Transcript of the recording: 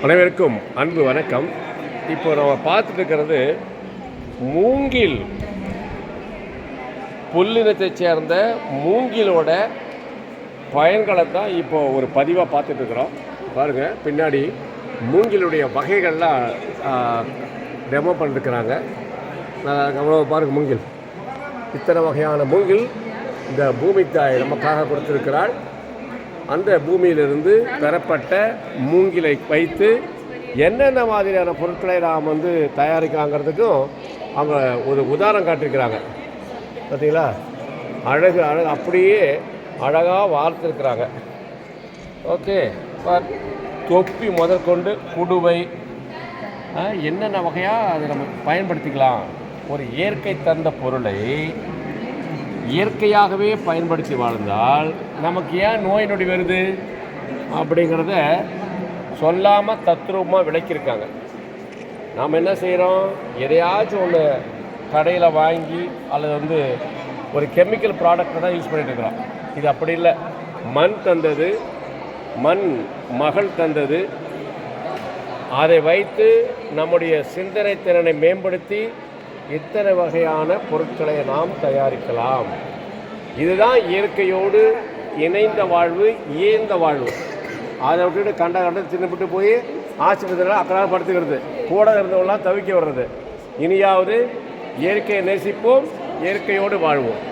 அனைவருக்கும் அன்பு வணக்கம். இப்போ நம்ம பார்த்துட்டு இருக்கிறது மூங்கில். புல்லினத்தை சேர்ந்த மூங்கிலோட பயன்களை தான் இப்போ ஒரு பதிவாக பார்த்துட்டு இருக்கிறோம். பாருங்கள் பின்னாடி மூங்கிலுடைய வகைகள்லாம் டெமோ பண்ணிருக்கிறாங்க. நான் அவ்வளோ பாருங்கள் மூங்கில். இத்தனை வகையான மூங்கில் இந்த பூமி தாய் நமக்காக கொடுத்துருக்கிறாள். அந்த பூமியிலிருந்து பெறப்பட்ட மூங்கிலை வைத்து என்னென்ன மாதிரியான பொருட்களை நாம் வந்து தயாரிக்கலாங்கிறதுக்கும் அவங்க ஒரு உதாரணம் காட்டியிருக்கிறாங்க. பார்த்தீங்களா? அழகு அழகு அப்படியே அழகாக வார்த்திருக்கிறாங்க. ஓகே பார் தொப்பி முதற்கொண்டு குடுவை. என்னென்ன வகையாக அதை நம்ம பயன்படுத்திக்கலாம்? ஒரு இயற்கை தந்த பொருளை இயற்கையாகவே பயன்படுத்தி வாழ்ந்தால் நமக்கு ஏன் நோய் நொடி வருது? அப்படிங்கிறத சொல்லாமல் தத்ரூபமாக விளக்கியிருக்காங்க. நாம் என்ன செய்கிறோம் எதையாச்சும் ஒன்று கடையில் வாங்கி அல்லது வந்து ஒரு கெமிக்கல் ப்ராடக்டை தான் யூஸ் பண்ணிட்டு இருக்கிறோம். இது அப்படி இல்லை. மண் தந்தது மண் மகள் தந்தது. அதை வைத்து நம்முடைய சிந்தனை திறனை மேம்படுத்தி இத்தனை வகையான பொருட்களை நாம் தயாரிக்கலாம்? இதுதான் இயற்கையோடு இணைந்த வாழ்வு இயந்த வாழ்வு. அதை விட்டுட்டு கண்ட கண்ட தின்னுபிட்டு போய் ஆஸ்பத்திரியில் அக்கறாக படுத்துக்கிறது. கூட இருந்தவங்களாம் தவிக்க வர்றது. இனியாவது இயற்கையை நேசிப்போம் இயற்கையோடு வாழ்வோம்.